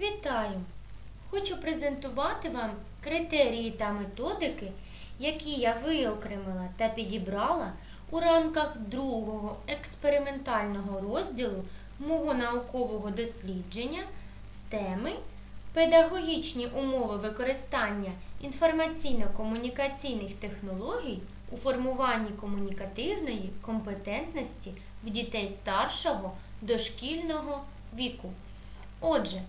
Вітаю! Хочу презентувати вам критерії та методики, які я виокремила та підібрала у рамках другого експериментального розділу мого наукового дослідження з теми Педагогічні умови використання інформаційно-комунікаційних технологій у формуванні комунікативної компетентності в дітей старшого дошкільного віку. Отже,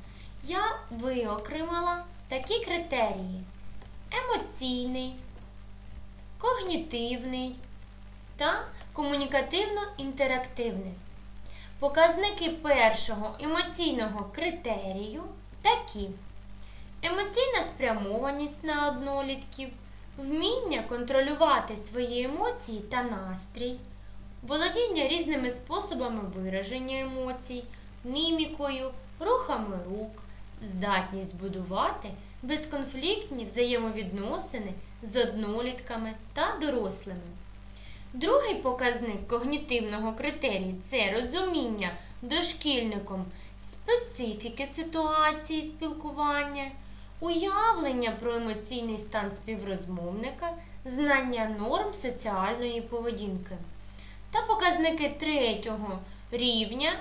я виокремила такі критерії: емоційний, когнітивний та комунікативно-інтерактивний. Показники першого емоційного критерію такі: емоційна спрямованість на однолітків, вміння контролювати свої емоції та настрій, володіння різними способами вираження емоцій, мімікою, рухами рук, здатність будувати безконфліктні взаємовідносини з однолітками та дорослими. Другий показник когнітивного критерію це розуміння дошкільником специфіки ситуації спілкування, уявлення про емоційний стан співрозмовника, знання норм соціальної поведінки. Та показники третього рівня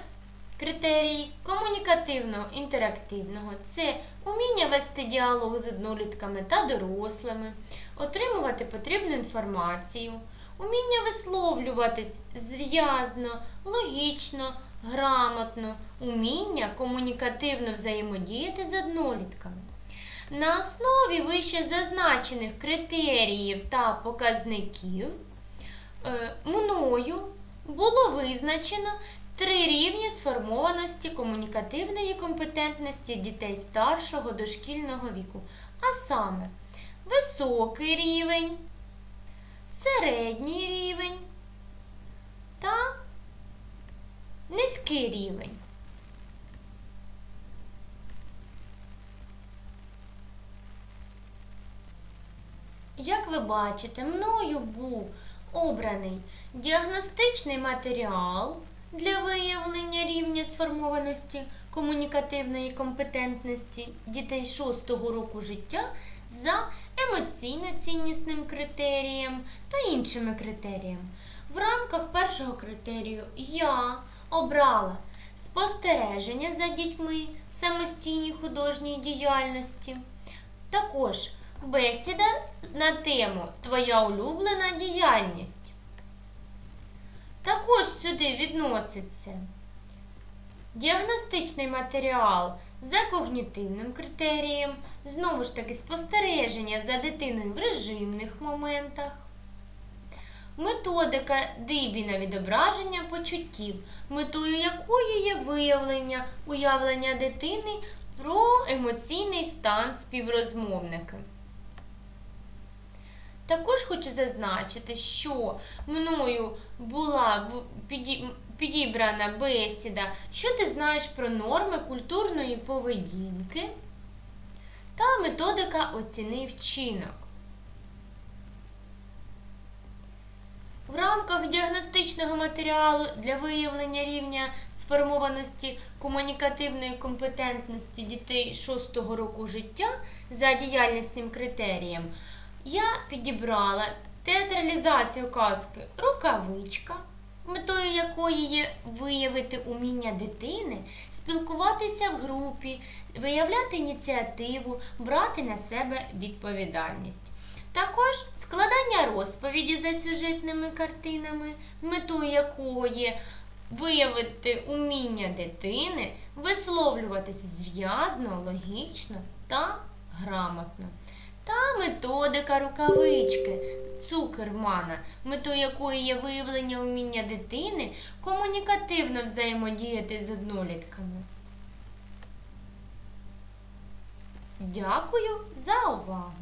критерії комунікативно-інтерактивного це уміння вести діалог з однолітками та дорослими, отримувати потрібну інформацію, уміння висловлюватись зв'язно, логічно, грамотно, уміння комунікативно взаємодіяти з однолітками. На основі вище зазначених критеріїв та показників е, мною було визначено три рівні сформованості комунікативної компетентності дітей старшого дошкільного віку, а саме високий рівень, середній рівень та низький рівень. Як ви бачите, мною був обраний діагностичний матеріал для виявлення рівня сформованості комунікативної компетентності дітей 6 року життя за емоційно-ціннісним критерієм та іншими критеріями. В рамках першого критерію я обрала спостереження за дітьми в самостійній художній діяльності. Також бесіда на тему Твоя улюблена діяльність. Також сюди відноситься діагностичний матеріал за когнітивним критерієм, знову ж таки спостереження за дитиною в режимних моментах. Методика Дибіна відображення почуттів, метою якої є виявлення уявлення дитини про емоційний стан співрозмовника. Також хочу зазначити, що мною була підібрана бесіда, що ти знаєш про норми культурної поведінки та методика оціни вчинок. В рамках діагностичного матеріалу для виявлення рівня сформованості комунікативної компетентності дітей 6 року життя за діяльнісним критерієм я підібрала театралізацію казки Рукавичка, метою якої є виявити уміння дитини, спілкуватися в групі, виявляти ініціативу, брати на себе відповідальність. Також складання розповіді за сюжетними картинами, метою якого є виявити уміння дитини, висловлюватися зв'язно, логічно та грамотно. Методика рукавички Цукермана, метою якої є виявлення уміння дитини комунікативно взаємодіяти з однолітками. Дякую за увагу!